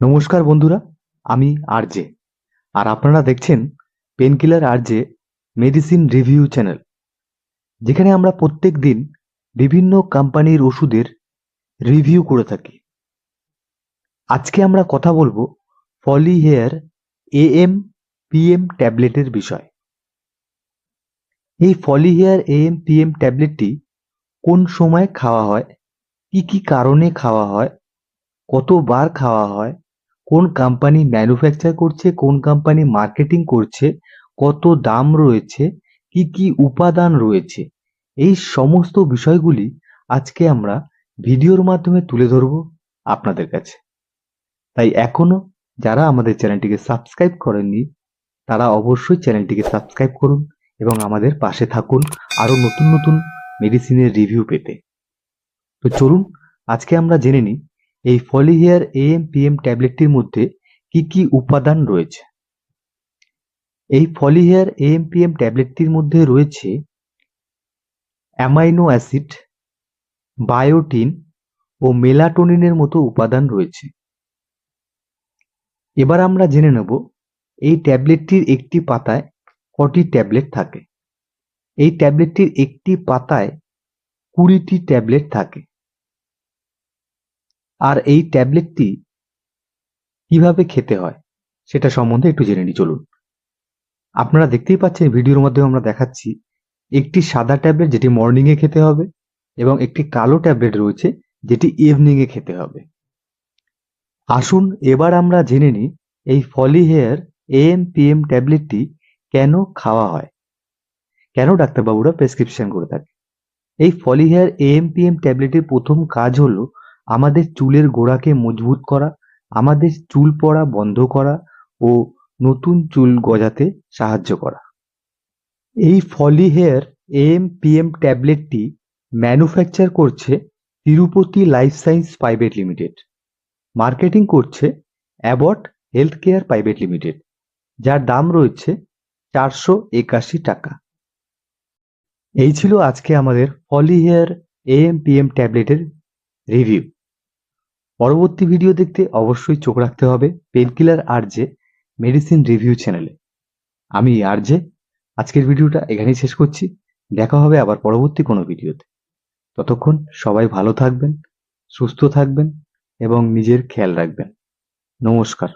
নমস্কার বন্ধুরা, আমি আরজে। আর আপনারা দেখছেন painkiller RJ medicine review channel যেখানে আমরা প্রত্যেক দিন বিভিন্ন কোম্পানির ওষুধের রিভিউ করে থাকি। আজকে আমরা কথা বলব ফলি হেয়ার এএম পিএম ট্যাবলেটের বিষয়। এই Foli hair A AM PM ট্যাবলেটটি কোন সময় খাওয়া হয়, কি কি কারণে খাওয়া হয়, কতবার খাওয়া হয় কোন কোম্পানি ম্যানুফ্যাকচার করছে, কোন কোম্পানি মার্কেটিং করছে, কত দাম রয়েছে, কি কি উপাদান রয়েছে, এই সমস্ত বিষয়গুলি আজকে আমরা ভিডিওর মাধ্যমে তুলে ধরব আপনাদের কাছে। তাই এখনও যারা আমাদের চ্যানেলটিকে সাবস্ক্রাইব করেননি, তারা অবশ্যই চ্যানেলটিকে সাবস্ক্রাইব করুন এবং আমাদের পাশে থাকুন আরও নতুন নতুন মেডিসিনের রিভিউ পেতে। তো চলুন, আজকে আমরা জেনে নিই এই ফলিহেয়ার এএম পিএম ট্যাবলেটটির মধ্যে কি কি উপাদান রয়েছে? এই ফলিহেয়ার এএম পিএম ট্যাবলেটটির মধ্যে রয়েছে অ্যামাইনো অ্যাসিড, বায়োটিন ও মেলাটোনিনের মতো উপাদান রয়েছে। এবার আমরা জেনে নেব এই ট্যাবলেটটির একটি পাতায় কটি ট্যাবলেট থাকে। এই ট্যাবলেটটির একটি পাতায় কুড়িটি ট্যাবলেট থাকে। আর এই ট্যাবলেটটি কীভাবে খেতে হয় সেটা সম্বন্ধে একটু জেনে নিই, চলুন। আপনারা দেখতেই পাচ্ছেন ভিডিওর মধ্যে আমরা দেখাচ্ছি একটি সাদা ট্যাবলেট যেটি মর্নিং এ খেতে হবে এবং একটি কালো ট্যাবলেট রয়েছে যেটি ইভিনিং এ খেতে হবে। আসুন এবার আমরা জেনে নিই এই ফলি হেয়ার এএম পিএম ট্যাবলেটটি কেন খাওয়া হয়। কেন ডাক্তারবাবুরা প্রেসক্রিপশন করে থাকে? এই ফলি হেয়ার এএম পিএম ট্যাবলেটের প্রথম কাজ হলো আমাদের চুলের গোড়াকে মজবুত করা, আমাদের চুল পড়া বন্ধ করা ও নতুন চুল গজাতে সাহায্য করা। এই Foli hair M P M ট্যাবলেটটি ম্যানুফ্যাকচার করছে Tirupati life science private limited. Marketing করছে Abbott health care private limited, যার দাম রয়েছে চারশো একাশি টাকা। এই ছিল আজকে আমাদের ফলি হেয়ার এএম পিএম ট্যাবলেটের রিভিউ। পরবর্তী ভিডিও দেখতে অবশ্যই চোখ রাখতে হবে painkiller R J medicine review চ্যানেলে আমি আর জে আজকের ভিডিওটা এখানেই শেষ করছি। দেখা হবে আবার পরবর্তী কোনো ভিডিওতে ততক্ষণ সবাই ভালো থাকবেন, সুস্থ থাকবেন এবং নিজের খেয়াল রাখবেন। নমস্কার।